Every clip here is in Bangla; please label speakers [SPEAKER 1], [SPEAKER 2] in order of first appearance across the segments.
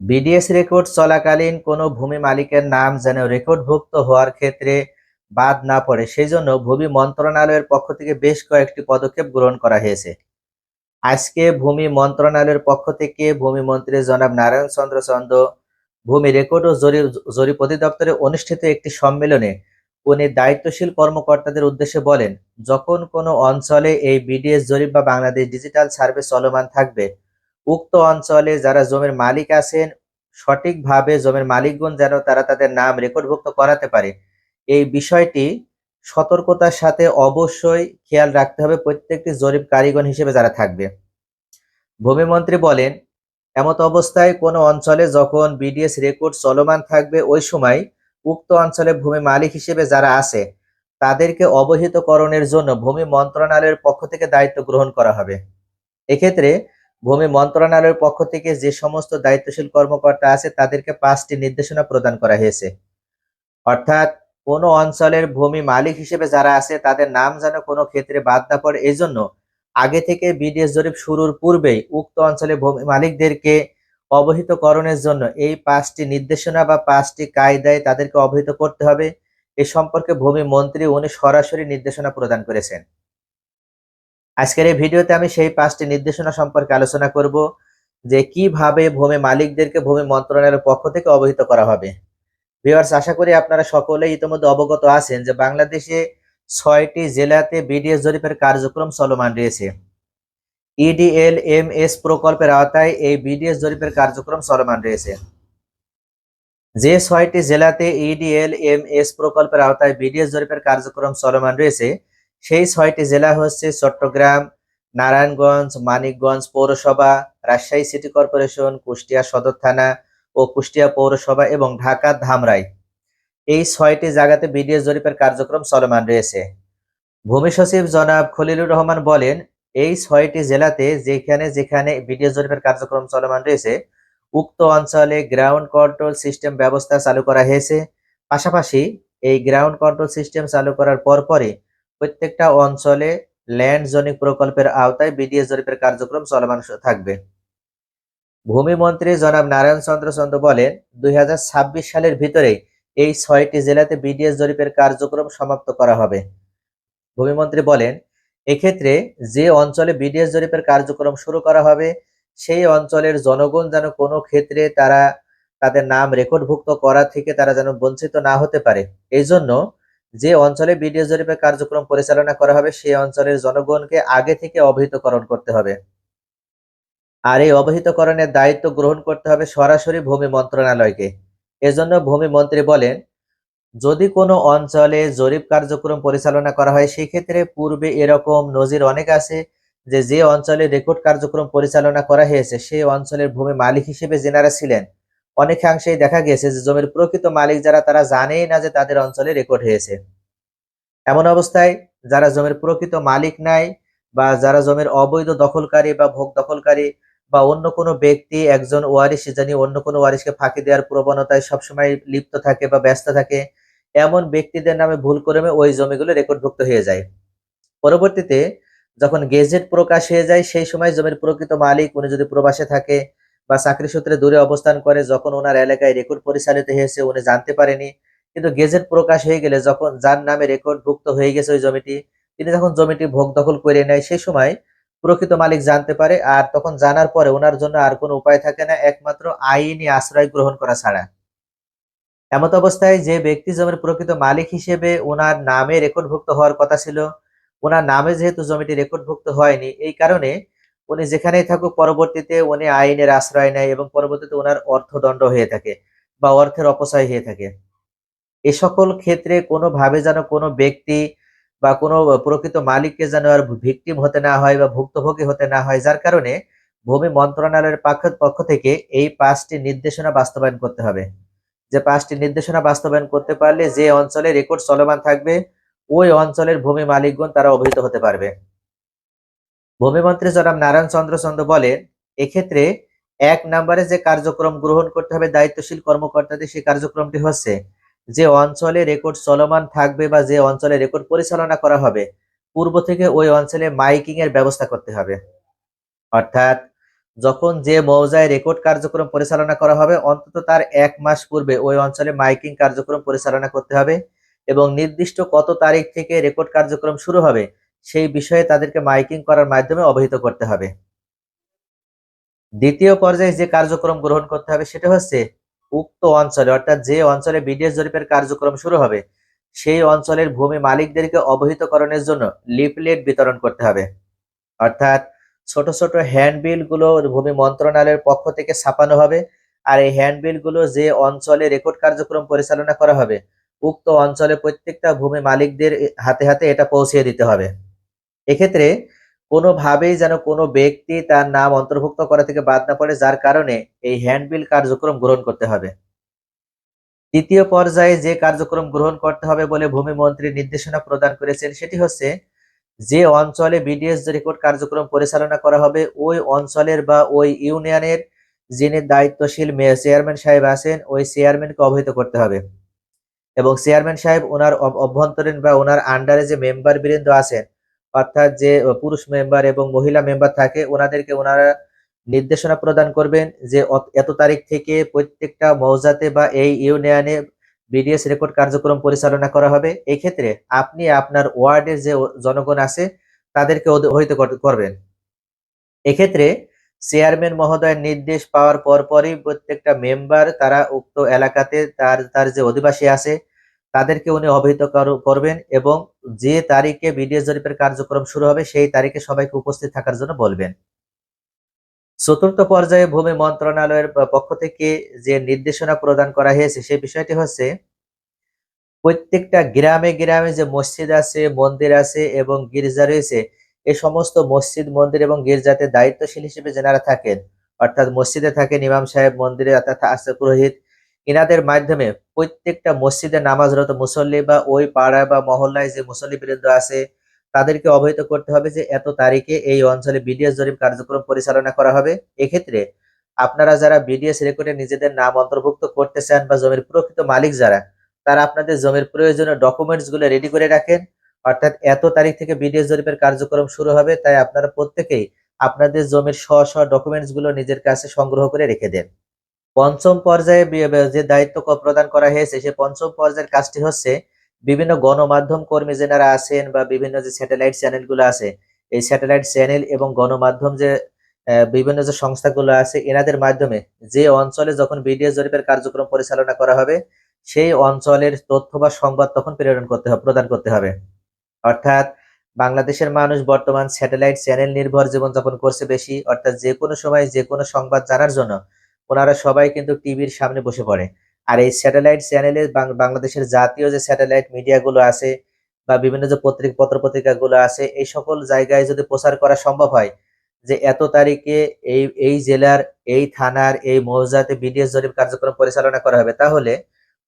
[SPEAKER 1] বিডিএস রেকর্ড চলাকালীন কোনো ভূমি মালিকের নাম যেন রেকর্ডভুক্ত হওয়ার ক্ষেত্রে বাদ না পড়ে, সেজন্য ভূমি মন্ত্রণালয়ের পক্ষ থেকে বেশ কয়েকটি পদক্ষেপ গ্রহণ করা হয়েছে। আজকে ভূমি মন্ত্রণালয়ের পক্ষ থেকে ভূমি মন্ত্রী জনাব নারায়ণ চন্দ্র চন্দ, ভূমি রেকর্ড ও জরিপ জরিপ অধিদপ্তরে অনুষ্ঠিত একটি সম্মেলনে উনি দায়িত্বশীল কর্মকর্তাদের উদ্দেশ্যে বলেন, যখন কোনো অঞ্চলে এই বিডিএস জরিপ বা বাংলাদেশ ডিজিটাল সার্ভে চলমান থাকবে উক্ত অঞ্চলে যারা জমির মালিক আছেন, সঠিকভাবে জমির মালিকগণ যেন তারা তাদের নাম রেকর্ডভুক্ত করাতে পারে। এই বিষয়টি সতর্কতার সাথে অবশ্যই খেয়াল রাখতে হবে প্রত্যেকটি জরিপ কারিগণ হিসেবে যারা থাকবে। ভূমিমন্ত্রী বলেন, এমত অবস্থায় কোনো অঞ্চলে যখন বিডিএস রেকর্ড চলমান থাকবে, ওই সময় উক্ত অঞ্চলে ভূমি মালিক হিসেবে যারা আছে, তাদেরকে অবহিতকরণের জন্য ভূমি মন্ত্রণালয়ের পক্ষ থেকে দায়িত্ব গ্রহণ করা হবে। এক্ষেত্রে ভূমি মন্ত্রণালয়ের পক্ষ থেকে যে সমস্ত দায়িত্বশীল কর্মকর্তা আছে, তাদেরকে পাঁচটি নির্দেশনা প্রদান করা হয়েছে। অর্থাৎ, কোনো অঞ্চলের ভূমি মালিক হিসেবে যারা আছে, তাদের নাম যেন কোনো ক্ষেত্রে বাদ না পড়ে। এই জন্য আগে থেকে বিডিএস জরিপ শুরুর পূর্বেই উক্ত অঞ্চলে ভূমি মালিকদেরকে অবহিতকরণের জন্য এই পাঁচটি নির্দেশনা বা পাঁচটি কায়দায় তাদেরকে অবহিত করতে হবে। এ সম্পর্কে ভূমি মন্ত্রী উনি সরাসরি নির্দেশনা প্রদান করেছেন। আজকের এই ভিডিওতে আমি সেই পাঁচটি নির্দেশনা সম্পর্কে আলোচনা করব, যে কীভাবে ভূমি মালিকদেরকে ভূমি মন্ত্রণালয়ের পক্ষ থেকে অবহিত করা হবে। ভিউয়ার্স, আশা করি আপনারা সকলেই ইতিমধ্যে অবগত আছেন যে বাংলাদেশে ছয়টি জেলাতে বিডিএস জরিপের কার্যক্রম চলমান রয়েছে। ইডিএল এম এস প্রকল্পের আওতায় এই বিডিএস জরিপের কার্যক্রম চলমান রয়েছে। যে ছয়টি জেলাতে ইডিএল এম এস প্রকল্পের আওতায় বিডিএস জরিপের কার্যক্রম চলমান রয়েছে সেই ছয়টি জেলা হচ্ছে চট্টগ্রাম, নারায়ণগঞ্জ, মানিকগঞ্জ পৌরসভা, রাজশাহী সিটি কর্পোরেশন, কুষ্টিয়া সদর থানা ও কুষ্টিয়া পৌরসভা এবং ঢাকা ধামরাই। এই ছয়টি জায়গাতে বিডিএস জরিপের কার্যক্রম চলমান রয়েছে। ভূমি সচিব জনাব খলিলুর রহমান বলেন, এই ছয়টি জেলাতে যেখানে যেখানে বিডিএস জরিপের কার্যক্রম চলমান রয়েছে, উক্ত অঞ্চলে গ্রাউন্ড কন্ট্রোল সিস্টেম ব্যবস্থা চালু করা হয়েছে। পাশাপাশি এই গ্রাউন্ড কন্ট্রোল সিস্টেম চালু করার পরপরই প্রত্যেকটা অঞ্চলে ল্যান্ড জোনিং প্রকল্পের আওতায় বিডিএস জরিপের কার্যক্রম চলমান থাকবে। ভূমি মন্ত্রী জনাব নারায়ণ চন্দ্র চন্দ্র বলেন, দুই হাজার ছাব্বিশ সালের ভিতরে এই ছয়টি জেলাতে বিডিএস জরিপের কার্যক্রম সমাপ্ত করা হবে। ভূমিমন্ত্রী বলেন, এক্ষেত্রে যে অঞ্চলে বিডিএস জরিপের কার্যক্রম শুরু করা হবে, সেই অঞ্চলের জনগণ যেন কোনো ক্ষেত্রে তারা তাদের নাম রেকর্ডভুক্ত করা থেকে তারা যেন বঞ্চিত না হতে পারে। এই জন্য যে অঞ্চলে বিডিএস জরিপের কার্যক্রম পরিচালনা করা হবে, সেই অঞ্চলের জনগণকে আগে থেকে অবহিতকরণ করতে হবে। আর এই অবহিতকরণের দায়িত্ব গ্রহণ করতে হবে সরাসরি ভূমি মন্ত্রণালয়কে। এজন্য ভূমি মন্ত্রী বলেন, যদি কোনো অঞ্চলে জরিপ কার্যক্রম পরিচালনা করা হয় সেই ক্ষেত্রে পূর্বে এরকম নজির অনেক আছে যে যে অঞ্চলে রেকর্ড কার্যক্রম পরিচালনা করা হয়েছে, সেই অঞ্চলের ভূমি মালিক হিসেবে যেনারা ছিলেন অনেকাংশেই দেখা গেছে যে জমির প্রকৃত মালিক যারা, তারা জানেই না যে তাদের অঞ্চলে রেকর্ড হয়েছে। এমন অবস্থায় যারা জমির প্রকৃত মালিক নাই বা যারা জমির অবৈধ দখলকারী বা ভোগ দখলকারী বা অন্য কোনো ব্যক্তি একজন ওয়ারিশ জানি অন্য কোনো ওয়ারিশকে ফাঁকি দেওয়ার প্রবণতায় সবসময় লিপ্ত থাকে বা ব্যস্ত থাকে, এমন ব্যক্তিদের নামে ভুল করে ওই জমিগুলো রেকর্ডভুক্ত হয়ে যায় পরবর্তীতে যখন গেজেট প্রকাশ হয়ে যায়, সেই সময় জমির প্রকৃত মালিক, উনি যদি প্রবাসে থাকে বা চাকরি সূত্রে দূরে অবস্থান করে যখন ওনার এলাকায় রেকর্ড পরিচালিত হয়েছে, উনি জানতে পারেনি। কিন্তু গেজেট প্রকাশ হয়ে গেলে যখন যার নামে রেকর্ড ভুক্ত হয়ে গেছে ওই জমিটি, তিনি যখন জমিটি ভোগ দখল করে নেয় সেই সময় প্রকৃত মালিক জানতে পারে আর তখন জানার পরে ওনার জন্য আর কোনো উপায় থাকে না, একমাত্র আইনি আশ্রয় গ্রহণ করা ছাড়া। এমত অবস্থায় যে ব্যক্তি জমির প্রকৃত মালিক হিসেবে ওনার নামে রেকর্ডভুক্ত হওয়ার কথা ছিল, ওনার নামে যেহেতু জমিটি রেকর্ডভুক্ত হয়নি, এই কারণে উনি যেখানেই থাকুক, পরবর্তীতে উনি আইনের আশ্রয় নেয় এবং পরবর্তীতে ওনার অর্থদণ্ড হয়ে থাকে বা অর্থের অপচয় হয়ে থাকে। এ সকল ক্ষেত্রে কোনোভাবে যেন কোনো ব্যক্তি বা কোনো প্রকৃত মালিককে যেন আর ভিকটিম হতে না হয় বা ভুক্তভোগী হতে না হয়, যার কারণে ভূমি মন্ত্রণালয়ের পক্ষ থেকে এই পাঁচটি নির্দেশনা বাস্তবায়ন করতে হবে। যে পাঁচটি নির্দেশনা বাস্তবায়ন করতে পারলে যে অঞ্চলে রেকর্ড চলমান থাকবে, ওই অঞ্চলের ভূমি মালিকগণ তারা অবহিত হতে পারবে। ভূমিমন্ত্রী জনাব নারায়ণ চন্দ্র চন্দ্র বলেন, এক্ষেত্রে এক নম্বরে যে কার্যক্রম গ্রহণ করতে হবে দায়িত্বশীল কর্মকর্তাদের, সেই কার্যক্রমটি হচ্ছে যে অঞ্চলে রেকর্ড চলমান থাকবে বা যে অঞ্চলে রেকর্ড পরিচালনা করা হবে, পূর্ব থেকে ওই অঞ্চলে মাইকিং এর ব্যবস্থা করতে হবে। অর্থাৎ যখন যে মৌজায় রেকর্ড কার্যক্রম পরিচালনা করা হবে, অন্তত তার এক মাস পূর্বে ওই অঞ্চলে মাইকিং কার্যক্রম পরিচালনা করতে হবে এবং নির্দিষ্ট কত তারিখ থেকে রেকর্ড কার্যক্রম শুরু হবে সেই বিষয়ে তাদেরকে মাইকিং করার মাধ্যমে অবহিত করতে হবে। দ্বিতীয় পর্যায়ে যে কার্যক্রম গ্রহণ করতে হবে সেটা হচ্ছে উক্ত অঞ্চলে, অর্থাৎ যে অঞ্চলে বিডিএস জরিপের কার্যক্রম শুরু হবে, সেই অঞ্চলের ভূমি মালিকদেরকে অবহিতকরণের জন্য লিফলেট বিতরণ করতে হবে। অর্থাৎ ছোট ছোট হ্যান্ডবিলগুলো ভূমি মন্ত্রণালয়ের পক্ষ থেকে ছাপানো হবে আর এই হ্যান্ডবিলগুলো যে অঞ্চলে রেকর্ড কার্যক্রম পরিচালনা করা হবে, উক্ত অঞ্চলে প্রত্যেকটা ভূমি মালিকদের হাতে হাতে এটা পৌঁছিয়ে দিতে হবে। এক্ষেত্রে কোনোভাবেই যেন কোনো ব্যক্তি তার নাম অন্তর্ভুক্ত করা থেকে বাদ না পড়ে, যার কারণে এই হ্যান্ডবিল কার্যক্রম গ্রহণ করতে হবে। তৃতীয় পর্যায়ে যে কার্যক্রম গ্রহণ করতে হবে বলে ভূমি মন্ত্রী নির্দেশনা প্রদান করেছেন, সেটি হচ্ছে যে অঞ্চলে বিডিএস রেকর্ড কার্যক্রম পরিচালনা করা হবে, ওই অঞ্চলের বা ওই ইউনিয়নের যিনি দায়িত্বশীল চেয়ারম্যান সাহেব আছেন, ওই চেয়ারম্যানকে অবহিত করতে হবে। এবং চেয়ারম্যান সাহেব ওনার অভ্যন্তরীণ বা ওনার আন্ডারে যে মেম্বার বৃন্দ আছেন অর্থাৎ যে পুরুষ মেম্বার এবং মহিলা মেম্বার থাকে, ওনাদেরকে ওনারা নির্দেশনা প্রদান করবেন যে এত তারিখ থেকে প্রত্যেকটা মৌজাতে বা এই ইউনিয়নে বিডিএস রেকর্ড কার্যক্রম পরিচালনা করা হবে। এই ক্ষেত্রে আপনি আপনার ওয়ার্ডের যে জনগণ আছে, তাদেরকে অবহিত করবেন। এক্ষেত্রে চেয়ারম্যান মহোদয়ের নির্দেশ পাওয়ার পরপরই প্রত্যেকটা মেম্বার তারা উক্ত এলাকাতে তার তার যে অধিবাসী আছে তাদেরকে উনি অবহিত করবেন এবং যে তারিখে বিডিএস জরিপের কার্যক্রম শুরু হবে, সেই তারিখে সবাইকে উপস্থিত থাকার জন্য বলবেন। চতুর্থ পর্যায়ে ভূমি মন্ত্রণালয়ের পক্ষ থেকে যে নির্দেশনা প্রদান করা হয়েছে, সেই বিষয়টি হচ্ছে, প্রত্যেকটা গ্রামে গ্রামে যে মসজিদ আছে, মন্দির আছে এবং গির্জা রয়েছে এই সমস্ত মসজিদ, মন্দির এবং গির্জাতে দায়িত্বশীল হিসেবে যেনারা থাকেন, অর্থাৎ মসজিদে থাকেন ইমাম সাহেব, মন্দিরে অর্থাৎ আছে পুরোহিত ইনাদের মাধ্যমে প্রত্যেকটা মসজিদে নামাজরত মুসল্লি বা ওই পাড়া বা মহল্লায় যে মুসল্লি বৃন্দ আছে, তাদেরকে অবহিত করতে হবে যে এত তারিখে এই অঞ্চলে বিডিএস জরিপ কার্যক্রম পরিচালনা করা হবে। এক্ষেত্রে আপনারা যারা বিডিএস রেকর্ডে নিজেদের নাম অন্তর্ভুক্ত করতে চান বা জমির প্রকৃত মালিক যারা, তারা আপনাদের জমির প্রয়োজনীয় ডকুমেন্টসগুলো রেডি করে রাখেন। অর্থাৎ এত তারিখ থেকে বিডিএস জরিপের কার্যক্রম শুরু হবে, তাই আপনারা প্রত্যেকেই আপনাদের জমির স্ব স্ব ডকুমেন্টসগুলো নিজের কাছে সংগ্রহ করে রেখে দেন। পঞ্চম পর্যায়ে যে দায়িত্ব প্রদান করা হয়েছে, সে পঞ্চম পর্যায়ের কাজটি হচ্ছে বিভিন্ন গণমাধ্যম কর্মী যেনারা আছেন বা বিভিন্ন যে স্যাটেলাইট চ্যানেলগুলো আছে, এই স্যাটেলাইট চ্যানেল এবং গণমাধ্যম যে বিভিন্ন যে সংস্থাগুলো আছে, এনাদের মাধ্যমে যে অঞ্চলে যখন বিডিএস জরিপের কার্যক্রম পরিচালনা করা হবে, সেই অঞ্চলের তথ্য বা সংবাদ তখন প্রেরণ করতে হবে, প্রদান করতে হবে। অর্থাৎ বাংলাদেশের মানুষ বর্তমান স্যাটেলাইট চ্যানেল নির্ভর জীবনযাপন করছে বেশি, অর্থাৎ যে কোনো সময় যে কোনো সংবাদ জানার জন্য ওনারা সবাই কিন্তু টিভির সামনে বসে পড়ে। আর এই স্যাটেলাইট চ্যানেলে বাংলাদেশের জাতীয় যে স্যাটেলাইট মিডিয়াগুলো আছে বা বিভিন্ন যে পত্রিকা পত্র পত্রিকাগুলো আছে, এই সকল জায়গায় যদি প্রচার করা সম্ভব হয়, যে এত তারিখে এই এই জেলার, এই থানার, এই মৌজাতে বিডিএস জরিপ কার্যক্রম পরিচালনা করা হবে, তাহলে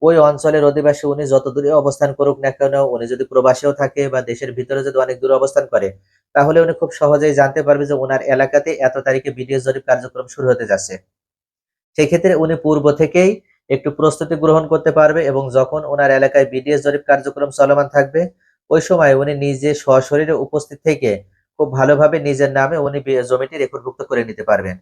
[SPEAKER 1] ওই অঞ্চলের অধিবাসী উনি যত দূরে অবস্থান করুক না কেন, উনি যদি প্রবাসেও থাকে বা দেশের ভিতরে যদি অনেক দূরে অবস্থান করে, তাহলে উনি খুব সহজেই জানতে পারবে যে ওনার এলাকাতে এত তারিখে বিডিএস জরিপ কার্যক্রম শুরু হতে যাচ্ছে। সেই ক্ষেত্রে উনি পূর্ব থেকেই একটু প্রস্তুতি গ্রহণ করতে পারবে এবং যখন ওনার এলাকায় বিডিএস জরিপ কার্যক্রম চলমান থাকবে, ওই সময় উনি নিজে সশরীরে উপস্থিত থেকে খুব ভালোভাবে নিজের নামে উনি জমিটি রেকর্ডভুক্ত করে নিতে পারবেন।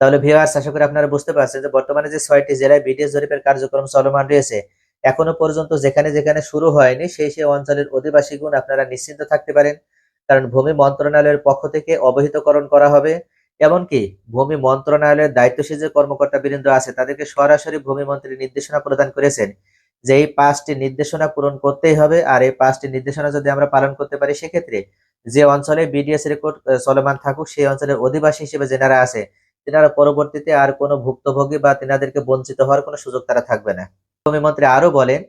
[SPEAKER 1] তাহলে ভিওয়ার্স আশা করি আপনারা বুঝতে পারছেন যে বর্তমানে যে ছয়টি জেলায় বিডিএস জরিপের কার্যক্রম চলমান রয়েছে, এখনও পর্যন্ত যেখানে যেখানে শুরু হয়নি, সেই সেই অঞ্চলের অধিবাসীগুণ আপনারা নিশ্চিন্ত থাকতে পারেন। কারণ ভূমি মন্ত্রণালয়ের পক্ষ থেকে অবহিতকরণ করা হবে। এমনকি ভূমি মন্ত্রণালয়ের দায়িত্বশীল যে কর্মকর্তা বৃন্দ আছে, তাদেরকে সরাসরি ভূমি মন্ত্রী নির্দেশনা প্রদান করেছেন যে এই পাঁচটি নির্দেশনা পূরণ করতেই হবে। আর এই পাঁচটি নির্দেশনা যদি আমরা পালন করতে পারি, সেক্ষেত্রে যে অঞ্চলে বিডিএস রেকর্ড চলমান থাকুক, সেই অঞ্চলের অধিবাসী হিসেবে যেনারা আছে, তেনারা পরবর্তীতে আর কোনো ভুক্তভোগী বা তেনাদেরকে বঞ্চিত হওয়ার কোনো সুযোগ তারা থাকবে না। ভূমি মন্ত্রী আরও বলেন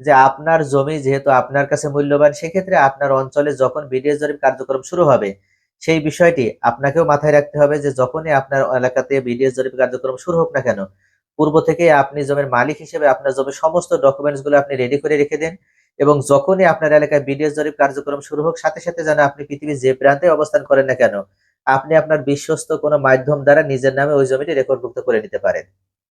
[SPEAKER 1] যে আপনার জমি যেহেতু আপনার কাছে মূল্যবান, সেক্ষেত্রে আপনার অঞ্চলে যখন বিডিএস জরিপ কার্যক্রম শুরু হবে সেই বিষয়টি আপনাকেও মাথায় রাখতে হবে যে যখনই আপনার এলাকাতে বিডিএস জরিপ কার্যক্রম শুরু হোক না কেন, পূর্ব থেকে আপনি জমির মালিক হিসেবে আপনার জমির সমস্ত ডকুমেন্টসগুলো আপনি রেডি করে রেখে দেন এবং যখনই আপনার এলাকায় বিডিএস জরিপ কার্যক্রম শুরু হোক, সাথে সাথে যেন আপনি পৃথিবীর যে প্রান্তে অবস্থান করেন না কেন, আপনি আপনার বিশ্বস্ত কোনো মাধ্যম দ্বারা নিজের নামে ওই জমিটি রেকর্ডভুক্ত করে নিতে পারেন।